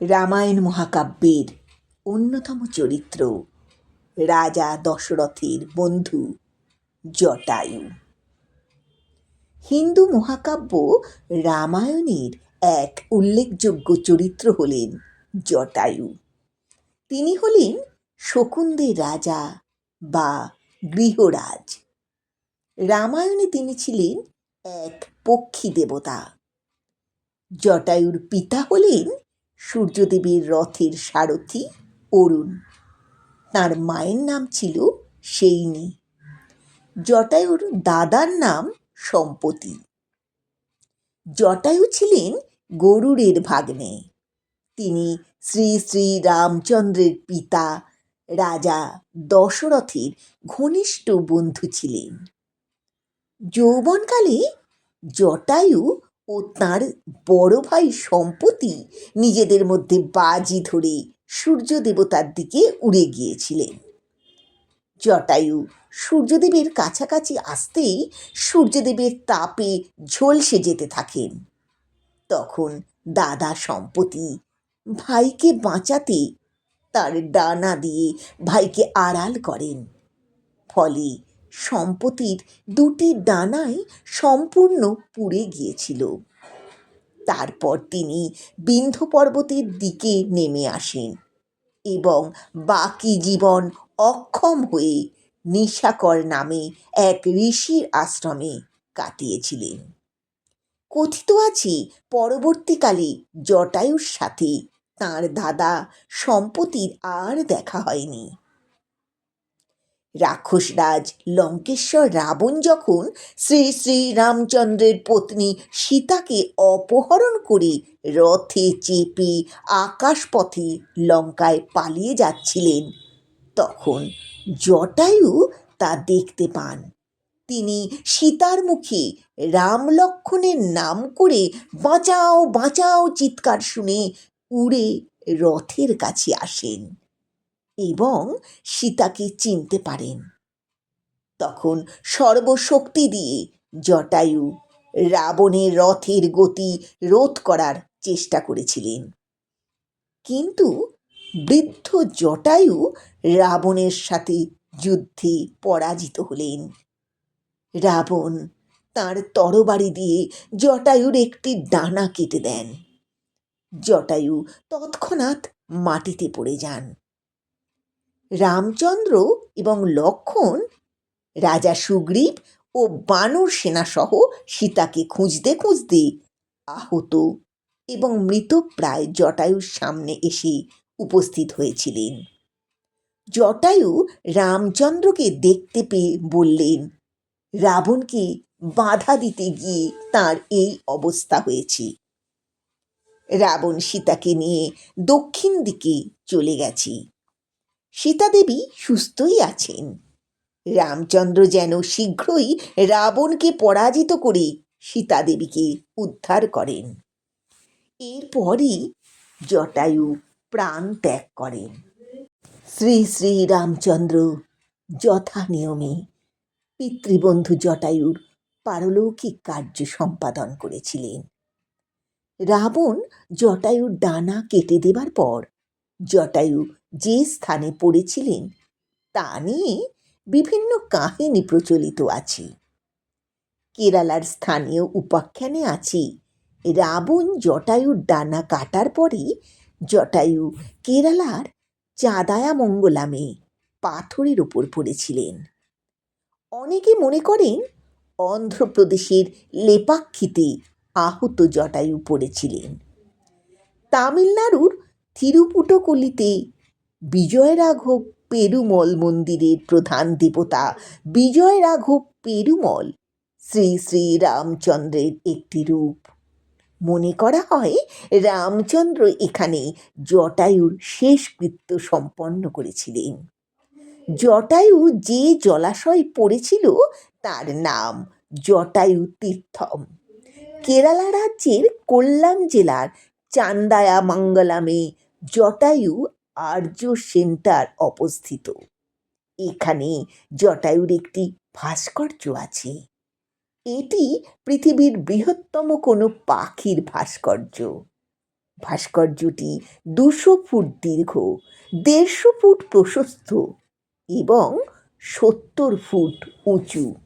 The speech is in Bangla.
রামায়ণ মহাকাব্যের অন্যতম চরিত্র রাজা দশরথের বন্ধু জটায়ু। হিন্দু মহাকাব্য রামায়ণের এক উল্লেখযোগ্য চরিত্র হলেন জটায়ু। তিনি হলেন শকুন্দের রাজা বা গৃহরাজ। রামায়ণে তিনি ছিলেন এক পক্ষী দেবতা। জটায়ুর পিতা হলেন সূর্যদেবের রথের সারথি অরুণ। তার মায়ের নাম ছিল সেইনি। জটায়ুর দাদার নাম সম্পতি। জটায়ু ছিলেন গরুড়ের ভাগ্নে। তিনি শ্রী শ্রী রামচন্দ্রের পিতা, রাজা দশরথের ঘনিষ্ঠ বন্ধু ছিলেন। যৌবনকালে জটায়ু ও তার বড় ভাই সম্পতি নিজেদের মধ্যে বাজি ধরে সূর্য দেবতার দিকে উড়ে গিয়েছিলেন। জটায়ু সূর্যদেবের কাছাকাছি আসতেই সূর্যদেবের তাপে ঝলসে যেতে থাকেন। তখন দাদা সম্পতি ভাইকে বাঁচাতে তার ডানা দিয়ে ভাইকে আড়াল করেন। ফলে সম্পতির দুটি ডানাই সম্পূর্ণ পুড়ে গিয়েছিল। তারপর তিনি বিন্ধ্য পর্বতের দিকে নেমে আসেন এবং বাকি জীবন অক্ষম হয়ে নিশাকর নামে এক ঋষির আশ্রমে কাটিয়েছিলেন। কথিত আছে, পরবর্তীকালে জটায়ুর সাথে তার দাদা সম্পতির আর দেখা হয়নি। রাক্ষসরাজ লঙ্কেশ্বর রাবণ যখন শ্রী শ্রী রামচন্দ্রের পত্নী সীতাকে অপহরণ করে রথে চেপে আকাশপথে লঙ্কায় পালিয়ে যাচ্ছিলেন, তখন জটায়ু তা দেখতে পান। তিনি সীতার মুখে রাম লক্ষণের নাম করে বাঁচাও বাঁচাও চিৎকার শুনে উড়ে রথের কাছে আসেন। এবং সীতাকে চিনতে পারেন। তখন সর্বশক্তি দিয়ে জটায়ু রাবণের রথের গতি রোধ করার চেষ্টা করেছিলেন। কিন্তু বৃদ্ধ জটায়ু রাবণের সাথে যুদ্ধে পরাজিত হলেন। রাবণ তার তরবারি দিয়ে জটায়ুর একটি ডানা কেটে দেন। জটায়ু তৎক্ষণাৎ মাটিতে পড়ে যান। রামচন্দ্র এবং লক্ষণ, রাজা সুগ্রীব ও বানর সেনাসহ সীতাকে খুঁজতে খুঁজতে আহত এবং মৃতপ্রায় জটায়ুর সামনে এসে উপস্থিত হয়েছিলেন। জটায়ু রামচন্দ্রকে দেখতে পেয়ে বললেন, রাবণকে বাধা দিতে গিয়ে তার এই অবস্থা হয়েছে। রাবণ সীতাকে নিয়ে দক্ষিণ দিকে চলে গেছে। সীতা দেবী সুস্থই আছেন। রামচন্দ্র যেন শীঘ্রই রাবণকে পরাজিত করে সীতা দেবীকে উদ্ধার করেন। এরপরই জটায়ু প্রাণ ত্যাগ করেন। শ্রী শ্রী রামচন্দ্র যথা নিয়মে পিতৃবন্ধু জটায়ুর পারলৌকিক কার্য সম্পাদন করেছিলেন। রাবণ জটায়ুর ডানা কেটে দেবার পর জটায়ু যে স্থানে পড়েছিলেন, তা নিয়ে বিভিন্ন কাহিনী প্রচলিত আছে। কেরালার স্থানীয় উপাখ্যানে আছে, রাবণ জটায়ুর ডানা কাটার পরে জটায়ু কেরালার চাঁদায়া মঙ্গলামে পাথরের ওপর পড়েছিলেন। অনেকে মনে করেন, অন্ধ্রপ্রদেশের লেপাক্ষিতে আহত জটায়ু পড়েছিলেন। তামিলনাড়ুর থিরুপুটকলিতে বিজয়রাঘব পেরুমল মন্দিরের প্রধান দেবতা বিজয়রাঘব পেরুমল শ্রী শ্রী রামচন্দ্রের একটি রূপ। মনে করা হয় রামচন্দ্র এখানে জটায়ুর শেষকৃত্য সম্পন্ন করেছিলেন। জটায়ু যে জলাশয় পড়েছিল তার নাম জটায়ু তীর্থম। কেরালা রাজ্যের কোল্লাম জেলার চান্দায়া মঙ্গলামে জটায়ু আর্য সেন্টার অবস্থিত। এখানে জটায়ুর একটি ভাস্কর্য আছে। এটি পৃথিবীর বৃহত্তম কোনো পাখির ভাস্কর্য। ভাস্কর্যটি দুশো ফুট দীর্ঘ, দেড়শো ফুট প্রশস্ত এবং সত্তর ফুট উঁচু।